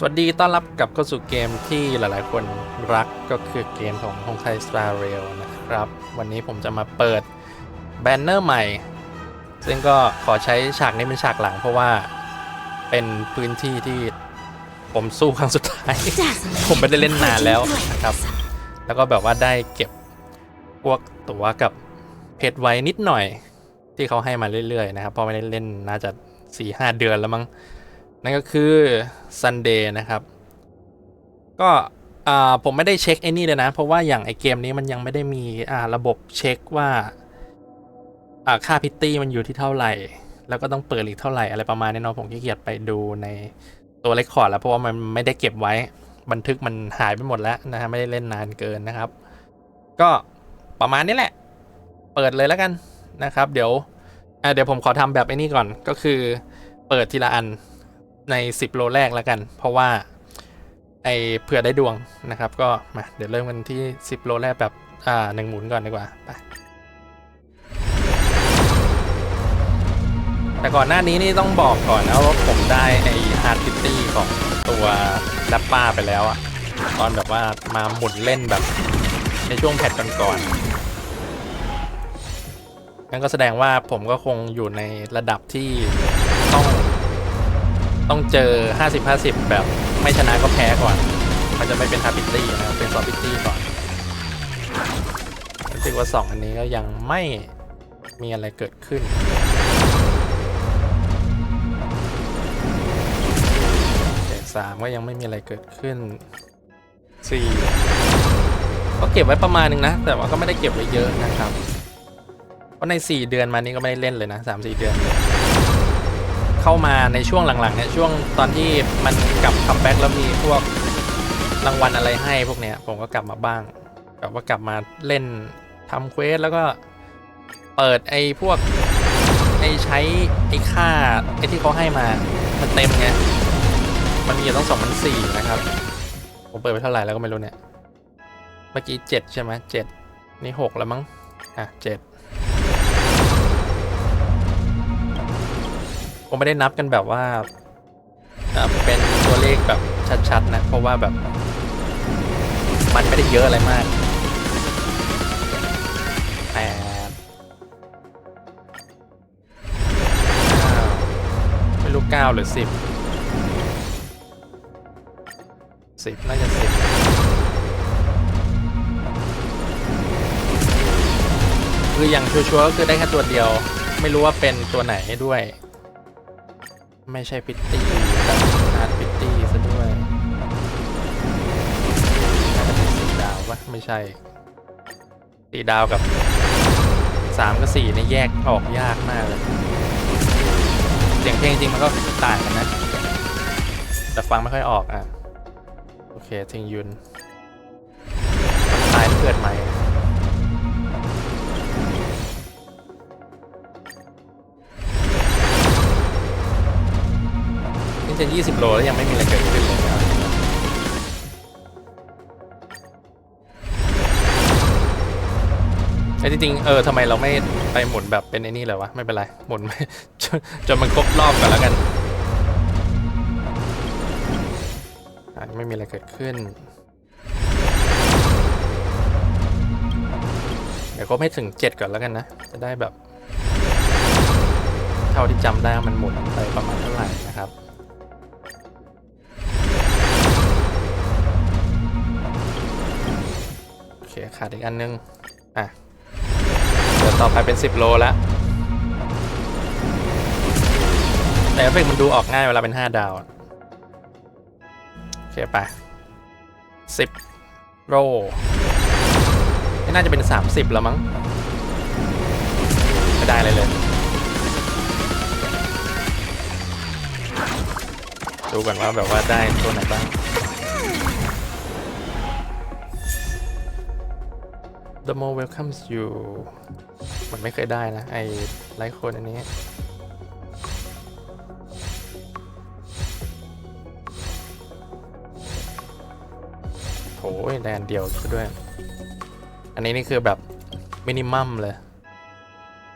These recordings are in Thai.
สวัสดีต้อนรับกลับเข้าสู่เกมที่หลายๆ คนรักก็คือเกมของฮงไคสตาร์เรลนะครับ วันนี้ผมจะมาเปิดแบนเนอร์ใหม่ ซึ่งก็ขอใช้ฉากนี้เป็นฉากหลังเพราะว่าเป็นพื้นที่ที่ผมสู้ครั้งสุดท้าย ผมไม่ได้เล่นนานแล้วนะครับ แล้วก็แบบว่าได้เก็บพวกตั๋วกับเพชรไว้นิดหน่อย ที่เขาให้มาเรื่อยๆนะครับเพราะไม่ได้เล่นน่าจะ4-5 เดือนแล้วมั้ง นั่นก็คือ Sunday นะครับ ก็อ่าผมไม่ได้เช็คไอ้นี่เลยนะ เพราะว่าอย่างไอเกมนี้มันยังไม่ได้มีอ่าระบบเช็คว่าอ่าค่าพิตตี้มันอยู่ที่เท่าไหร่ แล้วก็ต้องเปิดอีกเท่าไหร่อะไรประมาณนี้เนาะผมขี้เกียจไปดูในตัวเรคคอร์ดแล้วเพราะว่ามันไม่ได้เก็บไว้บันทึกมันหายไปหมดแล้วนะฮะไม่ได้เล่นนานเกินนะครับ ก็ประมาณนี้แหละ เปิดเลยแล้วกันนะครับ เดี๋ยวอะเดี๋ยวผมขอทำแบบไอ้นี่ก่อนก็คือเปิดทีละอัน ใน 10 โลแรกแล้วกัน เพราะว่าไอเผื่อได้ดวงนะครับ ก็มาเดี๋ยวเริ่มกันที่ 10 โลแรกแบบอ่าหนึ่งหมุนก่อนดีกว่าไปแต่ก่อนหน้านี้นี่ต้องบอกก่อนนะว่าผมได้ไอฮาร์ดพิตตี้ของตัวแรปป้าไปแล้วอะตอนแบบว่ามาหมุนเล่นแบบในช่วงแพทก่อนๆนั่นก็แสดงว่าผมก็คงอยู่ในระดับที่ต้อง ต้องเจอ 50 50 แบบไม่ชนะก็แพ้ก่อน มันจะไม่เป็นฮาร์บิตี้นะครับเป็นซอฟบิตี้ก่อนรู้สึกว่า 2 อันนี้ก็ยังไม่มีอะไรเกิดขึ้นเด็กสามก็ยังไม่มีอะไรเกิดขึ้น4ก็เก็บไว้ประมาณนึงนะ แต่ว่าก็ไม่ได้เก็บไว้เยอะนะครับ เพราะใน 4 เดือนมานี้ก็ไม่ได้เล่นเลยนะ3-4 เดือน เข้ามาในช่วงหลังๆเนี่ยช่วงตอนที่มันกลับคัมแบ็กแล้วมีพวกรางวัลอะไรให้พวกเนี้ยผมก็กลับมาบ้างแบบว่ากลับมาเล่นทำเควสแล้วก็เปิดไอ้พวกไอ้ใช้ไอ้ค่าไอ้ที่เขาให้มามันเต็มไงมันมีอยู่ต้องสองพันสี่นะครับ ผมเปิดไปเท่าไหร่แล้วก็ไม่รู้เนี่ย เมื่อกี้เจ็ดใช่ไหมเจ็ดนี่หกแล้วมั้ง อะเจ็ด ผมไม่ได้นับกันแบบว่าเป็นตัวเลขแบบชัดๆนะ เพราะว่าแบบมันไม่ได้เยอะอะไรมากแปดเก้าไม่รู้เก้าหรือสิบสิบน่าจะสิบคืออย่างชัวร์ๆก็คือได้แค่ตัวเดียว ไม่รู้ว่าเป็นตัวไหนด้วย ไม่ใช่พิตตี้แบบอาร์ตพิตตี้ซะด้วยน่าจะเป็นสี่ดาวปะไม่ใช่สี่ดาวกับสามกับสี่เนี่ยแยกออกยากมากเลยเสียงเพลงจริงมันก็ต่างกันนะ แต่ฟังไม่ค่อยออกอะ โอเคทิงยุนตายเกิดใหม่ จะ 20 โลแล้วยังไม่มีอะไรเกิดขึ้นเลยนะครับไอ้จริงๆเออทำไมเราไม่ไปหมุนแบบเป็นไอ้นี่เลยวะ ไม่เป็นไร หมุนจนจนมันครบรอบกันแล้วกัน ไม่มีอะไรเกิดขึ้น เดี๋ยวครบให้ถึง 7 ก่อนแล้วกันนะ จะได้แบบ เท่าที่จำได้มันหมุนไปประมาณเท่าไหร่นะครับ ขาดอีกอันนึง อะเดี๋ยวต่อไปเป็น 10 โลแล้วแต่เอฟเฟกมันดูออกง่ายเวลาเป็น 5 ดาวโอเคไป 10 โลน่าจะเป็น 30 แล้วมั้ง ไม่ได้เลยเลย ดูก่อนว่าแบบว่าได้ตัวไหนบ้าง The more welcomes you มันไม่เคยได้นะ ไอไลค์คนอันนี้ โถยแดนเดียวซะด้วย อันนี้นี่คือแบบ มินิมัมเลย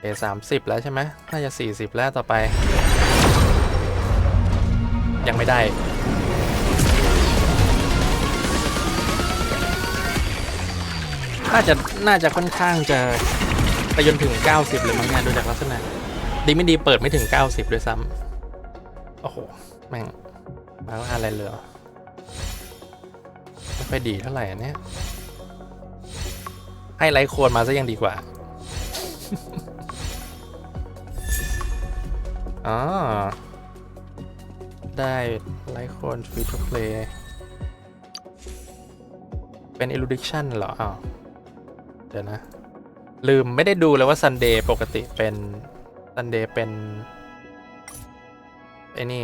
เอสามสิบแล้วใช่ไหมน่าจะสี่สิบแล้วต่อไป ยังไม่ได้ น่าจะน่าจะค่อนข้างจะไปจนถึง 90 เลยมั้งเนี่ยดูจากลักษณะ ดีไม่ดีเปิดไม่ถึง 90 ด้วยซ้ำโอ้โห แม่งมาว่าอะไรเหลือไม่ค่อยดีเท่าไหร่อันเนี้ยให้ไลท์โคนมาซะยังดีกว่าอ๋อได้ไลท์โคนฟรีทูเพลย์เป็น erudition เหรออ้าว ดี๋ยวนะ ลืมไม่ได้ดูเลยว่า Sunday ปกติเป็น Sunday เป็นไอ้นี่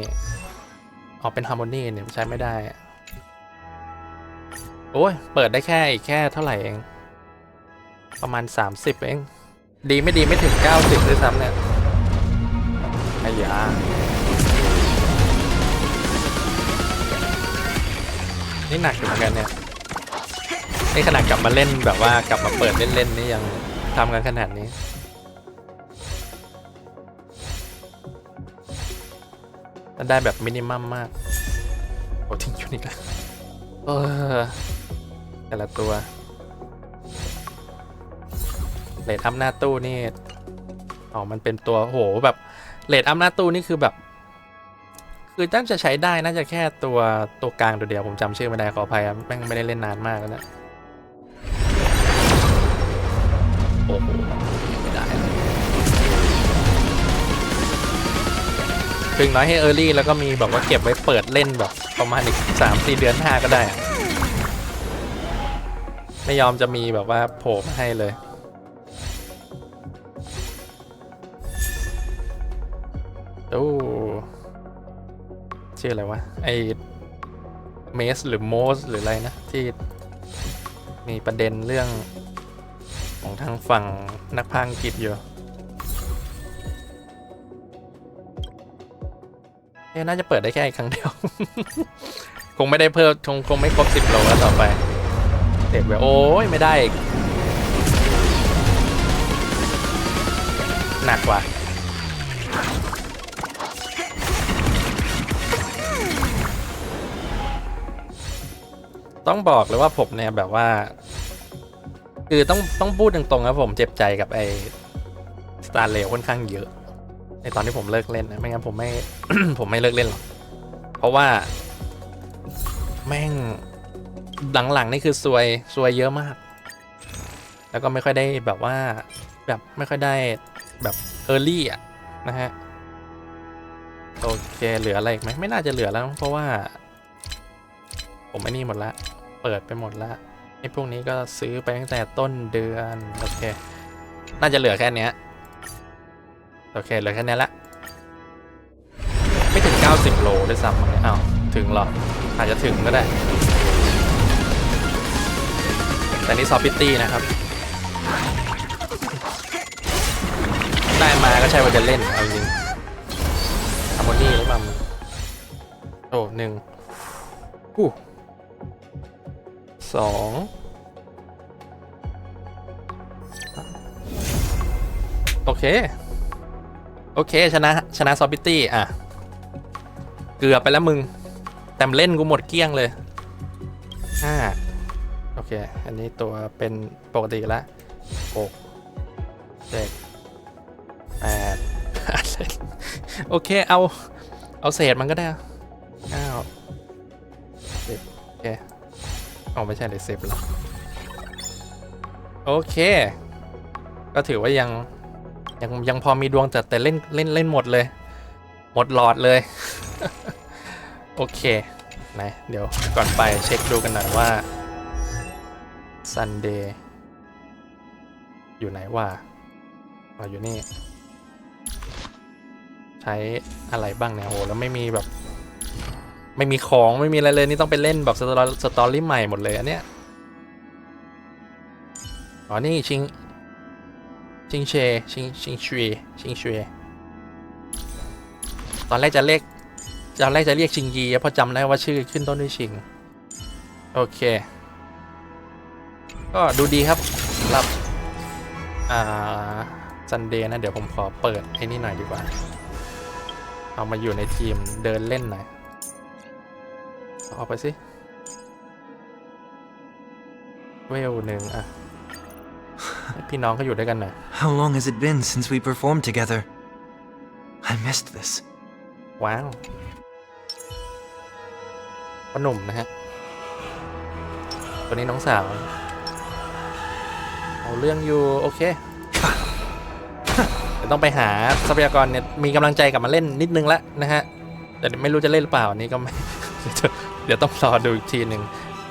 อ๋อเป็น Harmony เนี่ยใช้ไม่ได้อะโอ้ย เปิดได้แค่อีกแค่เท่าไหร่เอง ประมาณ 30 เอง ดีไม่ดีไม่ถึง 90ด้วยซ้ำเนี่ยไอ้ยานี่หนักอยู่เหมือนกันเนี่ย นี่ขนาดกลับมาเล่นแบบว่ากลับมาเปิดเล่นๆนี่ยังทำกันขนาดนี้ได้แบบมินิมัมมากโอ้ทิ้งยูนิคแล้วเออแต่ละตัวเลดอัพหน้าตู้นี่อ๋อมันเป็นตัวโหแบบเลดอัพหน้าตู้นี่คือแบบ คือน่าจะใช้ได้น่าจะแค่ตัวตัวกลางตัวเดียวผมจำชื่อไม่ได้ขออภัยแม่งไม่ได้เล่นนานมากแล้วนะ โอ้โหไม่ได้เลยถึงน้อยให้เออร์ลี่แล้วก็มีแบบว่าเก็บไว้เปิดเล่นแบบ ประมาณอีกสามสี่เดือนห้าก็ได้อะไม่ยอมจะมีแบบว่าโผล่มาให้เลยโอ้ชื่ออะไรวะ ไอเมสหรือโมสหรืออะไรนะ ที่มีประเด็นเรื่อง ของทางฝั่งนักพากย์อังกฤษอยู่เอ๊ะน่าจะเปิดได้แค่อีกครั้งเดียว คงไม่ได้เพิ่มคงคงไม่ครบสิบโลแล้วต่อไปเด็ดไปโอ้ยไม่ได้อีกหนักกว่าต้องบอกเลยว่าผมเนี่ยแบบว่า คือต้องต้องพูดตรงๆครับผมเจ็บใจกับไอสตาร์เลวค่อนข้างเยอะ ในตอนที่ผมเลิกเล่นนะไม่งั้นผมไม่ ผมไม่เลิกเล่นหรอก เพราะว่า แม่งหลังๆนี่คือซวยซวยเยอะมาก แล้วก็ไม่ค่อยได้แบบว่า แบบไม่ค่อยได้แบบเออร์ลี่อะนะฮะโอเคเหลืออะไรอีกไหมไม่น่าจะเหลือแล้ว เพราะว่า ผมไอ้นี่หมดละ เปิดไปหมดละ ไอ้พวกนี้ก็ซื้อไปตั้งแต่ต้นเดือนโอเค น่าจะเหลือแค่เนี้ยโอเคเหลือแค่เนี้ยละไม่ถึง 90 โลด้วยซ้ำมั้งเนี่ยอ้าวถึงหรออาจจะถึงก็ได้ แต่นี่ซอฟปิตี้นะครับ ได้มาก็ใช่ว่าจะเล่นเอาจริงทำโมนี่หรือเปล่ามึงโอ้หนึ่งอู้ สองโอเค โอเค ชนะ ชนะซอฟปิตี้ อะ เกือบไปแล้วมึง แต่เล่นกูหมดเกลี้ยงเลยห้าโอเค อันนี้ตัวเป็นปกติละหกเจ็ดแปดโอเค เอา เอาเศษมันก็ได้เก้าสิบโอเค เอาไม่ใช่เลยสิบหรอโอเค ก็ถือว่ายังยังยังพอมีดวงแต่แต่เล่นเล่นเล่นหมดเลย หมดหลอดเลย โอเคนะเดี๋ยวก่อนไปเช็คดูกันหน่อยว่า Sunday อยู่ไหนว่าอ๋ออยู่นี่ ใช้อะไรบ้างเนี่ยโหแล้วไม่มีแบบ ไม่มีของไม่มีอะไรเลยนี่ต้องไปเล่นแบบสตอรี่สตอรี่ใหม่หมดเลยอันเนี้ยอ๋อนี่ชิงชิงเชชิงชิงชวีชิงชวีตอนแรกจะเรียกตอนแรกจะเรียกชิงยีเพราะจำได้ว่าชื่อขึ้นต้นด้วยชิง โอเค ก็ดูดีครับรับอ่าซันเดย์นะ เดี๋ยวผมขอเปิดไอ้นี่หน่อยดีกว่า เอามาอยู่ในทีมเดินเล่นหน่อย เอาไปสิเวลหนึ่งอะ พี่น้องเขาอยู่ด้วยกันหน่อย How long has it been since we performed together? I missed this. ว้าวพ่อหนุ่มนะฮะตัวนี้น้องสาว เอาเรื่องอยู่โอเคเดี๋ยวต้องไปหาทรัพยากรเนี่ยมีกำลังใจกลับมาเล่นนิดนึงละนะฮะ แต่ไม่รู้จะเล่นหรือเปล่าอันนี้ก็ไม่ เดี๋ยวต้องรอดูอีกทีหนึ่ง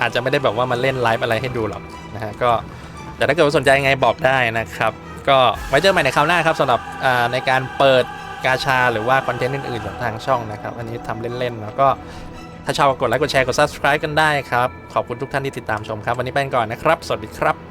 อาจจะไม่ได้แบบว่ามาเล่นไลฟ์อะไรให้ดูหรอกนะฮะก็แต่ถ้าเกิดว่าสนใจยังไงบอกได้นะครับ ก็ไว้เจอกันใหม่ในคราวหน้าครับสำหรับในการเปิดกาชาหรือว่าคอนเทนต์อื่นๆของทางช่องนะครับ อันนี้ทำเล่นๆแล้วก็ถ้าชอบกดไลค์กดแชร์กด subscribe กันได้ครับ ขอบคุณทุกท่านที่ติดตามชมครับ วันนี้ไปก่อนนะครับ สวัสดีครับ